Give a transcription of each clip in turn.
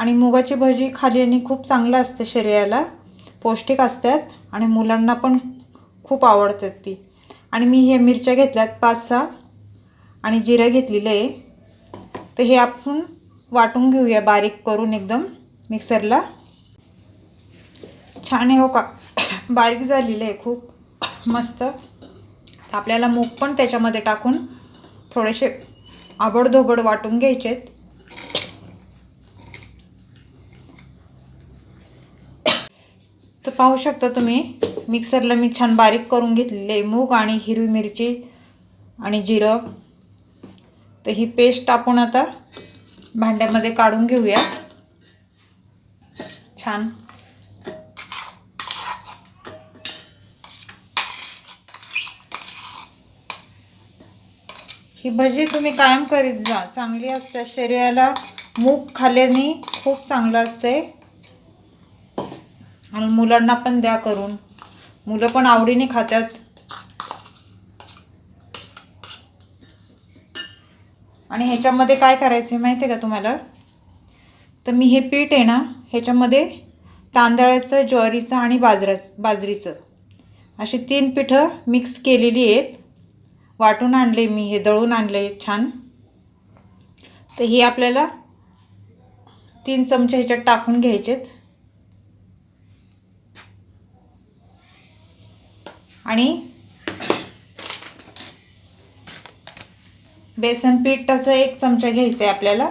आणि मुगाची भजी खाल्याने खूप चांगलं असते शरीराला. पौष्टिक असतात आणि मुलांना पण खूप आवडतात ती. आणि मी हे मिरच्या घेतल्यात पाच सहा आणि जिरं घेतलेलं आहे. तर हे आपण वाटून घेऊया बारीक करून एकदम मिक्सरला. छान आहे हो का? बारीक झालेलं आहे खूप मस्त. आपल्याला मूग पण त्याच्यामध्ये टाकून थोडेसे आबडधोबड वाटून घ्यायचेत. तर पाहू शकता तुम्ही मिक्सरला मी छान बारीक करून घेतलेले मूग आणि हिरवी मिरची आणि जिरं. तर ही पेस्ट आपण आता भांड्यामध्ये काढून घेऊया. छान. ही भजी तुम्ही कायम करीत जा. चांगली असते. शरीराला मूग खाल्ल्याने खूप चांगलं असते. आणि मुलांना पण द्या करून. मुलं पण आवडीने खातात आणि ह्याच्यामध्ये काय करायचं आहे माहिती आहे का तुम्हाला? तर मी हे पीठ आहे ना ह्याच्यामध्ये तांदळाचं ज्वारीचं आणि बाजराचं बाजरीचं. अशी तीन पिठं मिक्स केलेली आहेत. वाटून आणले मी हे दळून आणले छान. तर हे आपल्याला तीन चमचे ह्याच्यात टाकून घ्यायचेत. आणि बेसन पीठाचा एक चमचा घ्यायचा आहे आपल्याला.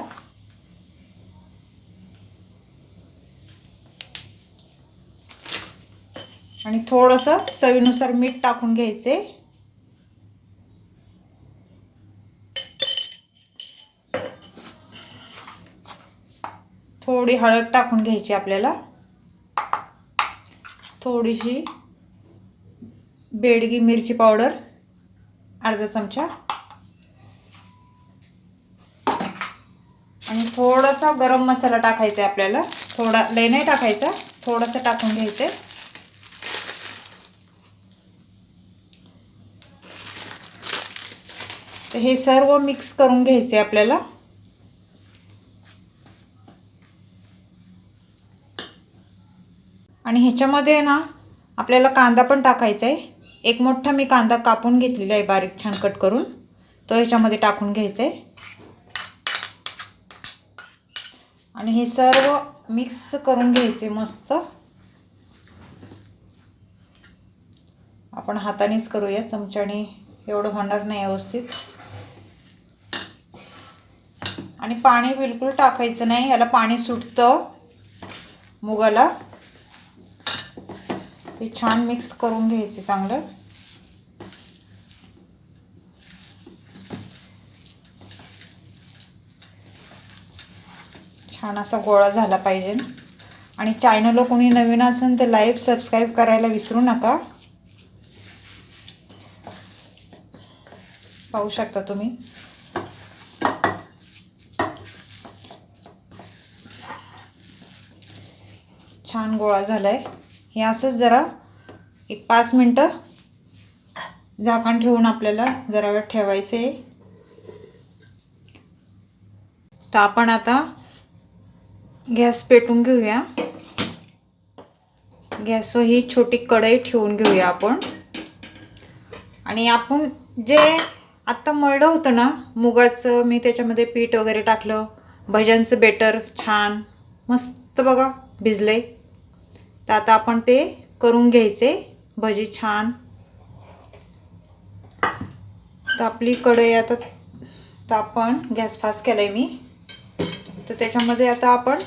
आणि थोडंसं चवीनुसार मीठ टाकून घ्यायचे थोडी हळद टाकून घ्यायची आपल्याला. थोडीशी बेडगी मिरची पावडर अर्धा चमचा. आणि थोडासा गरम मसाला टाकायचा आहे आपल्याला. थोडा लय नाही टाकायचा थोडासा टाकून घ्यायचं आहे. तर हे सर्व मिक्स करून घ्यायचे आपल्याला. आणि ह्याच्यामध्ये ना आपल्याला कांदा पण टाकायचा आहे. एक मोठा मी कांदा कापून घेतलेला आहे बारीक छान कट करून. तो ह्याच्यामध्ये टाकून घ्यायचा. आहे आणि हे सर्व मिक्स करून घ्यायचे मस्त. आपण हातानेच करूया चमच्याने एवढं होणार नाही व्यवस्थित. आणि पाणी बिलकुल टाकायचं नाही याला पाणी सुटतं मुगाला. हे छान मिक्स करून घ्यायचे चांगलं. छान असा गोळा झाला पाहिजे. आणि चॅनलला कोणी नवीन असेल तर लाईव्ह सबस्क्राईब करायला विसरू नका. पाहू शकता तुम्ही. छान गोळा झाला आहे हे असंच जरा एक पाच मिनटं झाकण ठेवून आपल्याला जरा वेळ ठेवायचं आहे. तर आपण आता गॅस पेटून घेऊया. गॅसवर ही छोटी कढई ठेवून घेऊया आपण. आणि आपण जे आत्ता मळलं होतं ना मुगाचं मी त्याच्यामध्ये पीठ वगैरे टाकलं भज्यांचं बेटर छान मस्त बघा भिजलं आहे तर आता आपण ते करून घ्यायचे. भजी छान. तर आपली कढई आता तर आपण गॅस फास्ट केला आहे मी. तर त्याच्यामध्ये आता आपण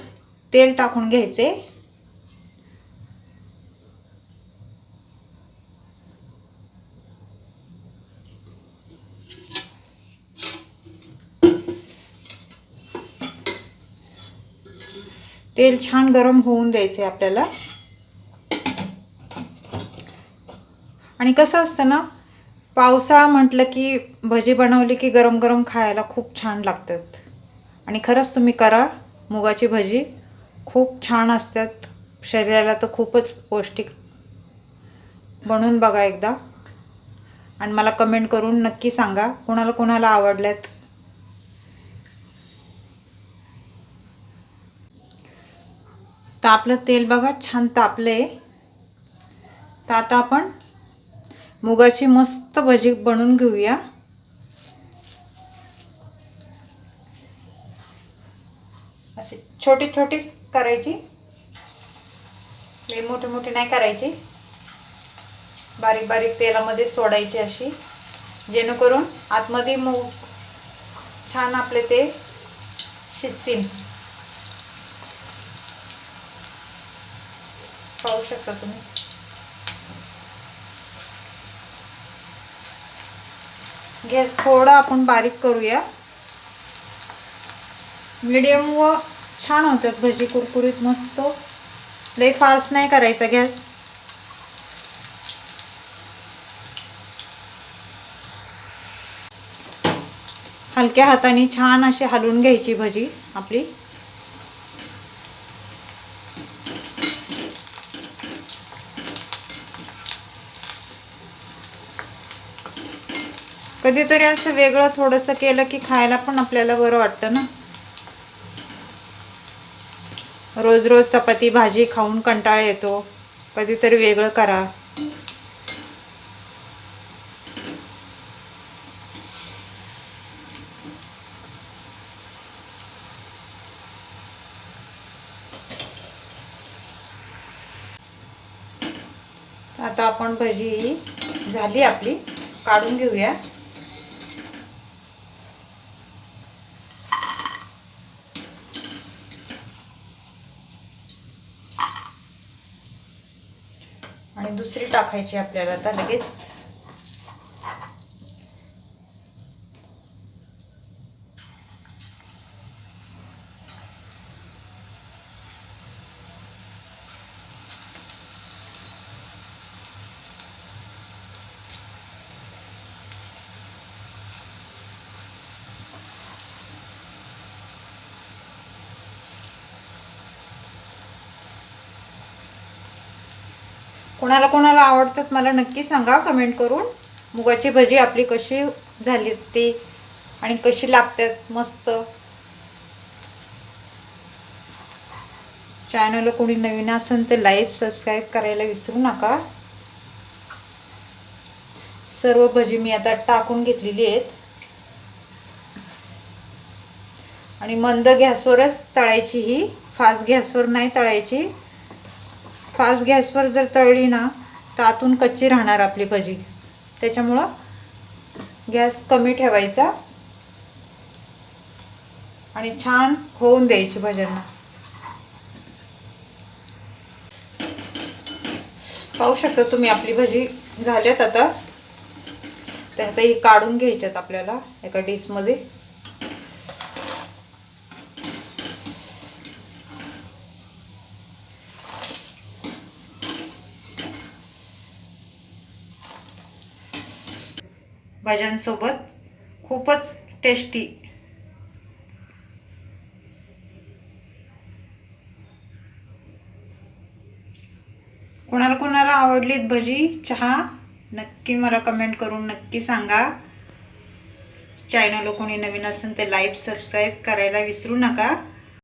तेल टाकून घ्यायचे. तेल छान गरम होऊन द्यायचे आपल्याला. आणि कसं असतं ना पावसाळा म्हटलं की भजी बनवली की गरम गरम खायला खूप छान लागतात. आणि खरंच तुम्ही करा मुगाची भजी खूप छान असतात. शरीराला तर खूपच पौष्टिक बनवून बघा एकदा. आणि मला कमेंट करून नक्की सांगा कोणाला कोणाला आवडल्यात? तर आपलं तेल बघा छान तापलं आहे तर आता आपण मुगाची मस्त भजी बनवून घेऊया. असे छोटी छोटीच करायची. लई मोठे मोठे नाही करायची. बारीक बारीक तेलामध्ये सोडायची अशी. जेणेकरून आतमध्ये मूग छान आपले ते शिजतील. पाहू शकता तुम्ही. गॅस थोडा आपण बारीक करूया. मीडियम व छान होतात भजी कुरकुरीत मस्त. लई फास्ट नाही करायचा गॅस. हलक्या हाताने छान अशी हलवून घ्यायची भजी आपली. कधीतरी असं वेगळं थोडंसं केलं की खायला पण आपल्याला बरं वाटतं ना? रोज रोज चपाती भाजी खाऊन कंटाळा येतो. कधीतरी वेगळं करा. आता आपण भजी झाली आपली. काढून घेऊया आणि दुसरी टाकायची आपल्याला आता लगेच. कोणाला कोणाला आवडतात मला नक्की सांगा कमेंट करून. मुगाची भजी आपली कशी झाली ती आणि कशी लागतात मस्त. चॅनलला कोणी नवीन असेल तर लाईक सबस्क्राईब करायला विसरू नका. सर्व भजी मी आता टाकून घेतलेली आहेत. आणि मंद गॅसवरच तळायची ही. फास्ट गॅसवर नाही तळायची. फास्ट गॅसवर जर तळली ना तर आतून कच्ची राहणार आपली भजी. त्याच्यामुळं गॅस कमी ठेवायचा आणि छान होऊन द्यायची भज्यांना. पाहू शकता तुम्ही आपली भजी झाल्यात आता. तर आता ही काढून घ्यायच्यात आपल्याला एका डिशमध्ये. भज्यांसोबत खूपच टेस्टी कोणाला कोणाला आवडलीत भजी चहा नक्की मला कमेंट करून नक्की सांगा. चॅनल कोणी नवीन असेल तर लाईक सबस्क्राईब करायला विसरू नका.